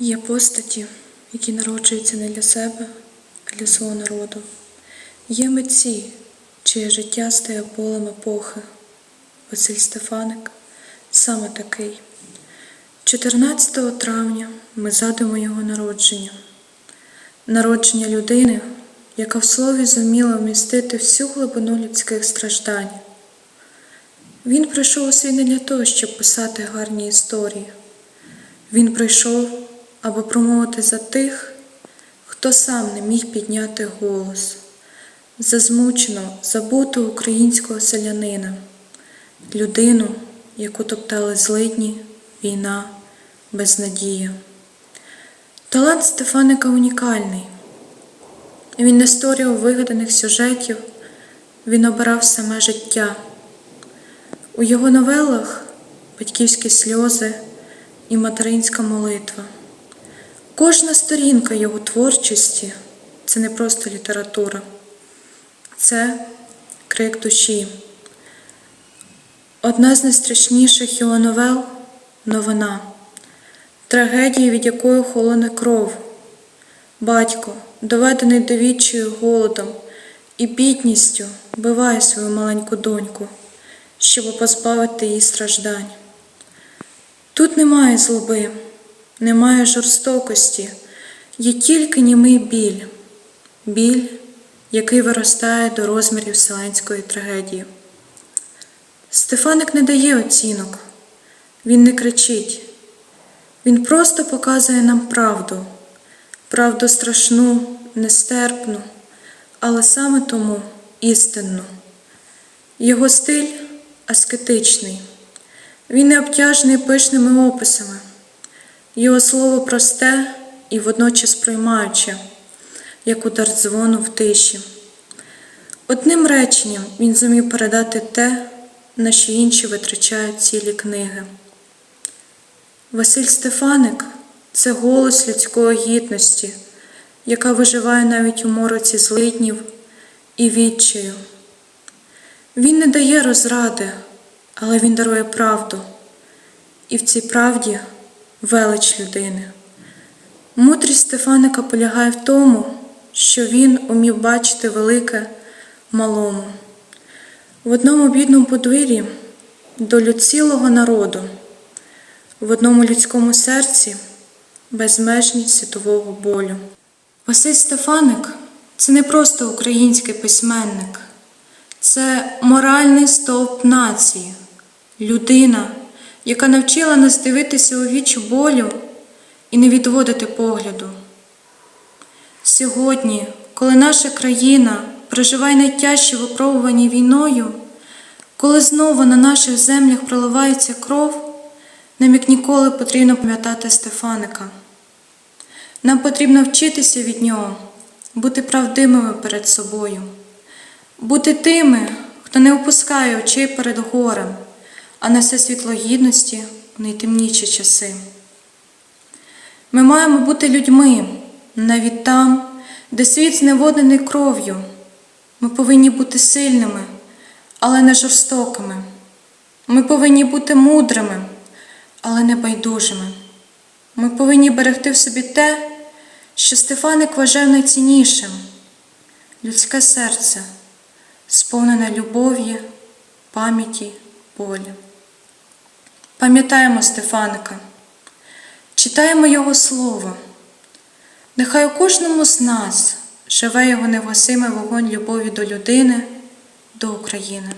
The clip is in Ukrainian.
Є постаті, які народжуються не для себе, а для свого народу. Є митці, чиє життя стає полем епохи. Василь Стефаник саме такий. 14 травня ми згадуємо його народження. Народження людини, яка в слові зуміла вмістити всю глибину людських страждань. Він прийшов у світ не для того, щоб писати гарні історії. Він прийшов, аби промовити за тих, хто сам не міг підняти голос, за змученого, забутого українського селянина, людину, яку топтали злидні, війна, безнадія. Талант Стефаника унікальний. Він не створював вигаданих сюжетів, він обирав саме життя. У його новелах батьківські сльози і материнська молитва. Кожна сторінка його творчості це не просто література, це крик душі. Одна з найстрашніших його новел новина, трагедія, від якої холоне кров. Батько, доведений до відчаю голодом і бідністю, биває свою маленьку доньку, щоб позбавити її страждань. Тут немає злоби, немає жорстокості, є тільки німий біль, біль, який виростає до розмірів вселенської трагедії. Стефаник не дає оцінок, він не кричить, він просто показує нам правду, правду страшну, нестерпну, але саме тому істинну. Його стиль аскетичний. Він не обтяжений пишними описами, його слово просте і водночас приймаюче, як удар дзвону в тиші. Одним реченням він зумів передати те, на що інші витрачають цілі книги. Василь Стефаник це голос людської гідності, яка виживає навіть у мороці злиднів і відчаю. Він не дає розради але він дарує правду, і в цій правді велич людини. Мудрість Стефаника полягає в тому, що він умів бачити велике малому. В одному бідному подвір'ї долю цілого народу, в одному людському серці безмежність світового болю. Василь Стефаник це не просто український письменник, це моральний стовп нації людина, яка навчила нас дивитися у вічі болю і не відводити погляду. Сьогодні, коли наша країна проживає найтяжчі випробувані війною, коли знову на наших землях проливається кров, нам як ніколи потрібно пам'ятати Стефаника. Нам потрібно вчитися від нього, бути правдивими перед собою, бути тими, хто не опускає очей перед горем а несе світло гідності в найтемніші часи. Ми маємо бути людьми навіть там, де світ зневоднений кров'ю. Ми повинні бути сильними, але не жорстокими. Ми повинні бути мудрими, але не байдужими. Ми повинні берегти в собі те, що Стефаник вважав найціннішим людське серце, сповнене любов'ю, пам'яті, болі. Пам'ятаємо Стефаника, читаємо Його Слово. Нехай у кожному з нас живе його невгасимий вогонь любові до людини, до України.